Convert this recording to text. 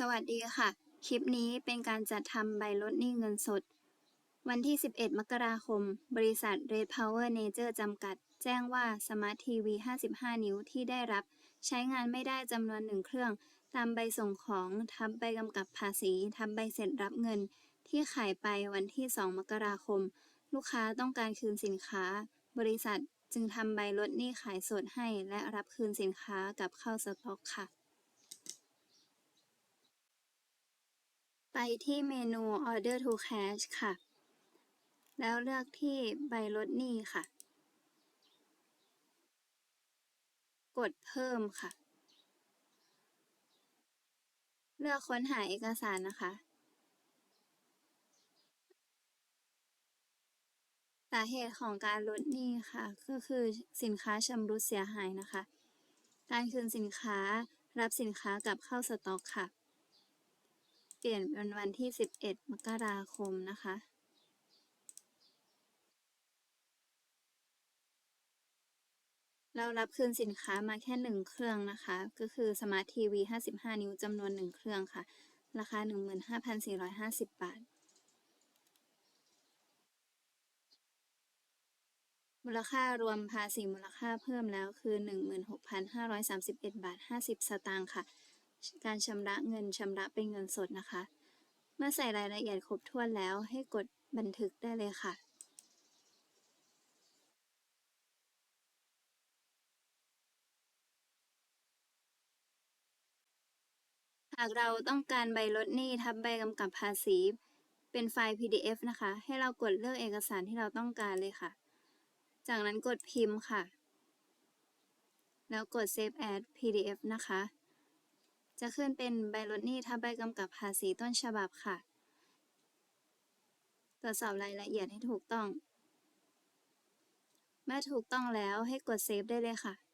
สวัสดีค่ะ คลิปนี้เป็นการจัดทำใบลดหนี้เงินสด วันที่ 11 มกราคม บริษัท Red Power Nature จำกัด แจ้งว่า Smart TV 55 นิ้วที่ได้รับ ใช้งานไม่ได้จำนวนหนึ่งเครื่อง ตามใบส่งของทับใบกำกับภาษีทับใบเสร็จรับเงิน ที่ขายไปวันที่ 2 มกราคม ลูกค้าต้องการคืนสินค้า บริษัทจึงทำใบลดหนี้ขายสดให้ และรับคืนสินค้ากลับเข้าสต็อกค่ะ ไปที่เมนู Order to Cash ค่ะ แล้วเลือกที่ใบลดหนี้ค่ะ กดเพิ่มค่ะ เลือกค้นหาเอกสารนะคะ สาเหตุของการลดหนี้ค่ะ ก็คือสินค้าชำรุดเสียหายนะคะ การคืนสินค้ารับสินค้ากลับเข้าสต็อกค่ะ เปลี่ยนเป็นวันที่ 11 มกราคมนะคะเรารับคืนสินค้ามาแค่หนึ่งเครื่องนะคะ ก็คือ Smart TV 55 นิ้วจำนวนหนึ่งเครื่องค่ะ ราคา 15,450 บาท มูลค่ารวมภาษีมูลค่าเพิ่มแล้วคือ 16,531 บาท 50 สตางค์ค่ะ การชำระเงินชำระเป็นเงินสดนะคะ เมื่อใส่รายละเอียดครบถ้วนแล้วให้กดบันทึกได้เลยค่ะหากเราต้องการใบลดหนี้ทับใบกำกับภาษี เป็นไฟล์ PDF นะคะ ให้เรากดเลือกเอกสารที่เราต้องการเลยค่ะ จากนั้นกดพิมพ์ค่ะ แล้วกด Save as PDF นะคะ จะขึ้นเป็นใบลดหนี้ทับใบกำกับภาษีต้นฉบับค่ะ ตรวจสอบรายละเอียดให้ถูกต้อง เมื่อถูกต้องแล้วให้กดเซฟได้เลยค่ะ